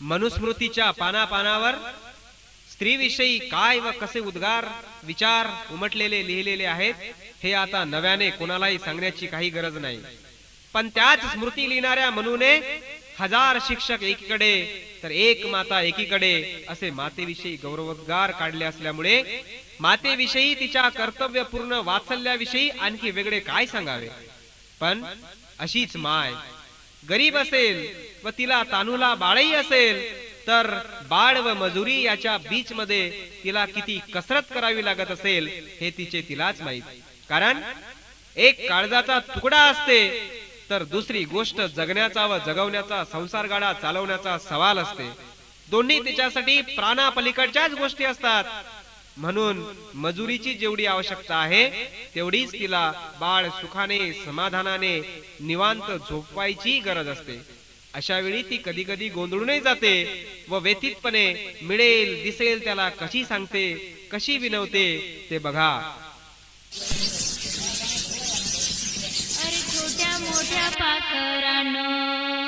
मनुस्मृतीच्या पानापानावर स्त्रीविषयी काय व कसे उद्गार विचार उमटलेले लिहिलेले आहेत हे आता नव्याने कोणालाही सांगण्याची काही गरज नाही. पण त्याच स्मृती लिहिणाऱ्या मनूने हजार शिक्षक एकीकडे तर एक माता एकीकडे असे मातेविषयी गौरवोद्गार काढले असल्यामुळे मातेविषयी तिच्या कर्तव्यपूर्ण वात्सल्याविषयी आणखी वेगळे काय सांगावे? पण अशीच माय गरीब असेल व तिला तानुला बाळही असेल तर बाळ व मजुरी याच्या बीच मध्ये तिला किती कसरत करावी लागत असेल हे तिचे तिलाच माहीत. कारण एक काळजाचा तुकडा असते तर दुसरी गोष्ट जगण्याचा व जगवण्याचा संसार गाडा चालवण्याचा सवाल असते. दोन्ही तिच्यासाठी प्राणापलीकडच्याच गोष्टी असतात. म्हणून मजुरीची जेवढी आवश्यकता आहे तेवढीच तिला बाळ सुखाने समाधानाने निवांत झोपवायची गरज असते. अशा वेळी ती कधी कधी गोंधळूनही जाते व व्यथितपणे मिळेल दिसेल त्याला कशी सांगते कशी विनवते ते बघा. अरे छोट्या मोठ्या पाखरानं